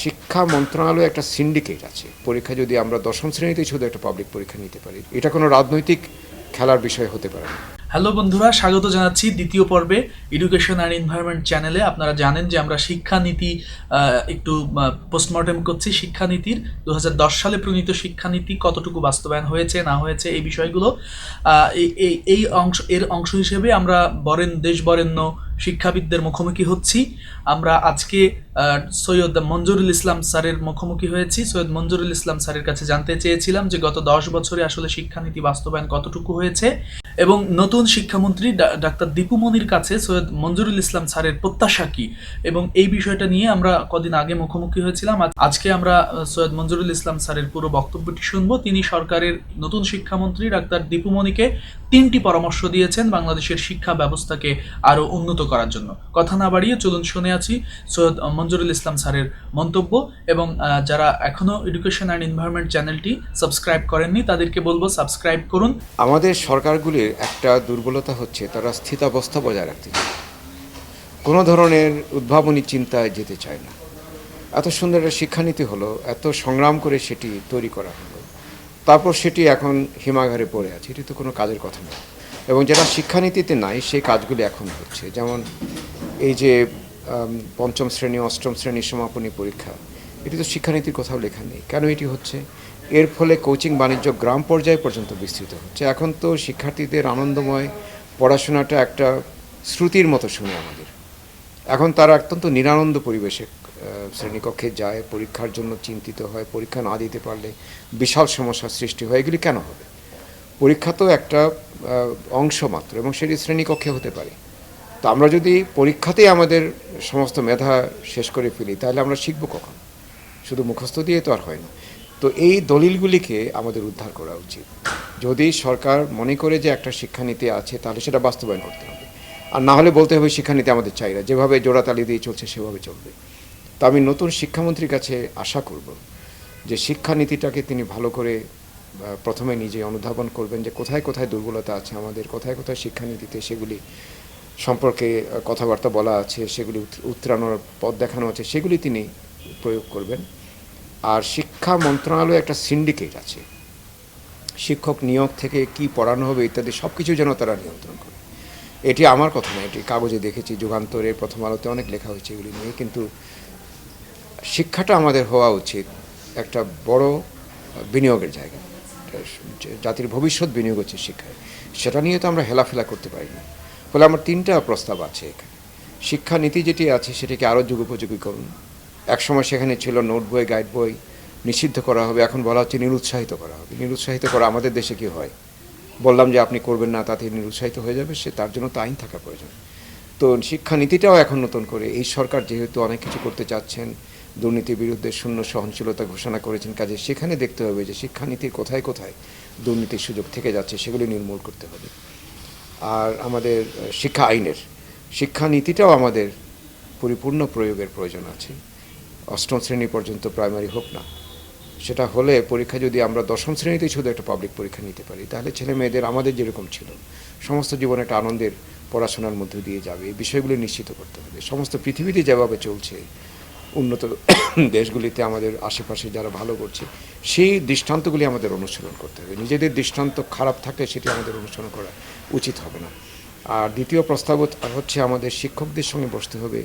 শিক্ষা মন্ত্রণালয়ে একটা সিন্ডিকেট আছে। পরীক্ষা যদি আমরা দশম শ্রেণীতে শুধু একটা পাবলিক পরীক্ষা নিতে পারি। এটা কোনো রাজনৈতিক খেলার বিষয় হতে পারে না। হ্যালো বন্ধুরা, স্বাগত জানাচ্ছি দ্বিতীয় পর্বে এডুকেশন অ্যান্ড এনভায়রনমেন্ট চ্যানেলে আপনারা জানেন যে আমরা শিক্ষানীতি একটু পোস্টমর্টেম করছি। শিক্ষানীতির দু হাজার দশ সালে প্রণীত শিক্ষানীতি কতটুকু বাস্তবায়ন হয়েছে, না হয়েছে, এই বিষয়গুলো এই- অংশ, এর অংশ হিসেবে আমরা বরেন দেশ বরেণ্য শিক্ষাবিদদের মুখোমুখি হচ্ছি। আমরা আজকে সৈয়দ মঞ্জুরুল ইসলাম স্যারের মুখোমুখি হয়েছি। সৈয়দ মঞ্জুরুল ইসলাম স্যারের কাছে জানতে চেয়েছিলাম যে গত দশ বছরে আসলে শিক্ষানীতি বাস্তবায়ন কতটুকু হয়েছে এবং নতুন শিক্ষামন্ত্রী ডাক্তার দীপু মনির কাছে সৈয়দ মঞ্জুরুল ইসলাম স্যারের প্রত্যাশা কী? এবং এই বিষয়টা নিয়ে আমরা কদিন আগে মুখোমুখি হয়েছিলাম। আজকে আমরা সৈয়দ মঞ্জুরুল ইসলাম স্যারের পুরো বক্তব্যটি শুনব। তিনি সরকারের নতুন শিক্ষামন্ত্রী, ডাক্তার দীপু মনিকে তিনটি পরামর্শ দিয়েছেন। বাংলাদেশের শিক্ষা ব্যবস্থাকে আরও উন্নত করার জন্য। কথা না বাড়িয়ে চলুন শুনে আছি সৈয়দ মঞ্জুরুল ইসলাম স্যারের মন্তব্য এবং যারা এখনও এডুকেশন অ্যান্ড এনভায়রনমেন্ট চ্যানেলটি সাবস্ক্রাইব করেননি, তাদেরকে বলব সাবস্ক্রাইব করুন। আমাদের সরকারগুলির একটা দুর্বলতা হচ্ছে, তারা স্থিতাবস্থা বজায় রাখতে চায় কোনো ধরনের উদ্ভাবনী চিন্তায় যেতে চায় না। এত সুন্দর একটা শিক্ষানীতি হলো, এত সংগ্রাম করে সেটি তৈরি করা হলো। তারপর সেটি এখন হিমাগারে পড়ে আছে, এটি তো কোনো কাজের কথা নয়। এবং যেটা শিক্ষানীতিতে নাই, সেই কাজগুলি এখন হচ্ছে। যেমন এই যে পঞ্চম শ্রেণি, অষ্টম শ্রেণির সমাপনী পরীক্ষা, এটি তো শিক্ষানীতির কোথাও লেখা নেই। কেন এটি হচ্ছে? এর ফলে কোচিং বাণিজ্য গ্রাম পর্যায় পর্যন্ত বিস্তৃত হচ্ছে। এখন তো শিক্ষার্থীদের আনন্দময় পড়াশোনাটা একটা শ্রুতির মতো শুনে আমাদের। এখন তারা অত্যন্ত নিরানন্দ পরিবেশে শ্রেণীকক্ষে যায়, পরীক্ষার জন্য চিন্তিত হয়, পরীক্ষা না দিতে পারলে বিশাল সমস্যার সৃষ্টি হয়। এগুলি কেন হবে? পরীক্ষা তো একটা অংশ মাত্র এবং সেটি শ্রেণীকক্ষে হতে পারে। তো আমরা যদি পরীক্ষাতেই আমাদের সমস্ত মেধা শেষ করে ফেলি, তাহলে আমরা শিখব কখন? শুধু মুখস্থ দিয়ে তো আর হয় না। তো এই দলিলগুলিকে আমাদের উদ্ধার করা উচিত। যদি সরকার মনে করে যে একটা শিক্ষানীতি আছে, তাহলে সেটা বাস্তবায়ন করতে হবে। আর না হলে বলতে হবে শিক্ষানীতি আমাদের চাই না, যেভাবে জোড়াতালি দিয়ে চলছে সেভাবে চলবে। তো আমি নতুন শিক্ষামন্ত্রীর কাছে আশা করব যে শিক্ষানীতিটাকে তিনি ভালো করে প্রথমে নিজে অনুধাবন করবেন যে কোথায় কোথায় দুর্বলতা আছে, আমাদের কোথায় কোথায় শিক্ষানীতিতে সেগুলি সম্পর্কে কথাবার্তা বলা আছে, সেগুলি উত- উত্তরানোর পথ দেখানো আছে, সেগুলি তিনি প্রয়োগ করবেন। আর শিক্ষা মন্ত্রণালয়ে একটা সিন্ডিকেট আছে। শিক্ষক নিয়োগ থেকে কি পড়ানো হবে ইত্যাদি সব কিছু যেন তারা নিয়ন্ত্রণ করে। এটি আমার কথা নয়, এটি কাগজে দেখেছি, যুগান্তরে প্রথম আলোতে অনেক লেখা হয়েছে এগুলি নিয়ে, কিন্তু শিক্ষাটা আমাদের হওয়া উচিত একটা বড় বিনিয়োগের জায়গা জাতির ভবিষ্যৎ বিনিয়োগ হচ্ছে শিক্ষায়। সেটা নিয়ে তো আমরা হেলাফেলা করতে পারি না ফলে আমার তিনটা প্রস্তাব আছে এখানে। শিক্ষানীতি যেটি আছে সেটাকে আরও যুগোপযোগী করুন একসময় সেখানে ছিল নোট বই, গাইড বই নিষিদ্ধ করা হবে। এখন বলা হচ্ছে নিরুৎসাহিত করা হবে। নিরুৎসাহিত করা আমাদের দেশে কি হয়? বললাম যে আপনি করবেন না, তাতে নিরুৎসাহিত হয়ে যাবে, সে তার জন্য তো আইন থাকা প্রয়োজন। তো শিক্ষানীতিটাও এখন নতুন করে। এই সরকার যেহেতু অনেক কিছু করতে চাচ্ছেন দুর্নীতির বিরুদ্ধে শূন্য সহনশীলতা ঘোষণা করেছেন। কাজে সেখানে দেখতে হবে যে শিক্ষানীতির কোথায় কোথায় দুর্নীতির সুযোগ থেকে যাচ্ছে, সেগুলি নির্মূল করতে হবে। আর আমাদের শিক্ষা আইনের, শিক্ষানীতিটাও আমাদের পরিপূর্ণ প্রয়োগের প্রয়োজন আছে। অষ্টম শ্রেণি পর্যন্ত প্রাইমারি হোক না, সেটা হলে পরীক্ষা যদি আমরা দশম শ্রেণীতেই শুধু একটা পাবলিক পরীক্ষা নিতে পারি, তাহলে ছেলে মেয়েদের আমাদের যেরকম ছিল, সমস্ত জীবন একটা আনন্দের পড়াশোনার মধ্যে দিয়ে যাবে। এই বিষয়গুলি নিশ্চিত করতে হবে। সমস্ত পৃথিবীতে যেভাবে চলছে উন্নত দেশগুলিতে আমাদের আশেপাশে যারা ভালো করছে, সেই দৃষ্টান্তগুলি আমাদের অনুসরণ করতে হবে। নিজেদের দৃষ্টান্ত খারাপ থাকলে সেটি আমাদের অনুসরণ করা উচিত হবে না। আর দ্বিতীয় প্রস্তাব হচ্ছে আমাদের শিক্ষকদের সঙ্গে বসতে হবে,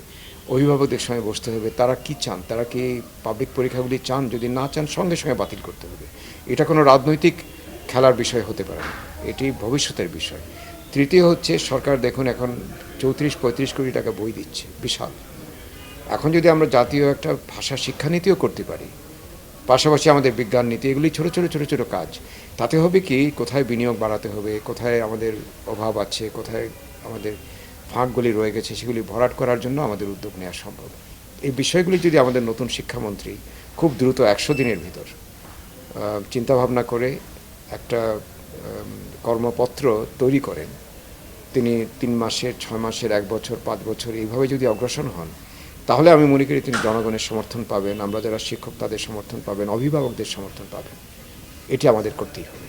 অভিভাবকদের সঙ্গে বসতে হবে, তারা কি চান, তারা কি পাবলিক পরীক্ষাগুলি চান, যদি না চান সঙ্গে সঙ্গে বাতিল করতে হবে। এটা কোনো রাজনৈতিক খেলার বিষয় হতে পারে না, এটি ভবিষ্যতের বিষয়। তৃতীয় হচ্ছে সরকার দেখুন এখন চৌত্রিশ পঁয়ত্রিশ কোটি টাকা বই দিচ্ছে, বিশাল। এখন যদি আমরা জাতীয় একটা ভাষা শিক্ষানীতিও করতে পারি, পাশাপাশি আমাদের বিজ্ঞান নীতি, এগুলি ছোট ছোট ছোট ছোট কাজ, তাতে হবে কি, কোথায় বিনিয়োগ বাড়াতে হবে, কোথায় আমাদের অভাব আছে, কোথায় আমাদের ফাঁকগুলি রয়ে গেছে, সেগুলি ভরাট করার জন্য আমাদের উদ্যোগ নেওয়া সম্ভব। এই বিষয়গুলি যদি আমাদের নতুন শিক্ষামন্ত্রী খুব দ্রুত একশো দিনের ভিতর চিন্তাভাবনা করে একটা কর্মপত্র তৈরি করেন, তিনি তিন মাসের, ছয় মাসের, এক বছর, পাঁচ বছর, এইভাবে যদি অগ্রসর হন তাহলে আমি মনে করি তিনি জনগণের সমর্থন পাবেন, আমরা যারা শিক্ষক তাদের সমর্থন পাবেন, অভিভাবকদের সমর্থন পাবেন। এটি আমাদের করতেই হবে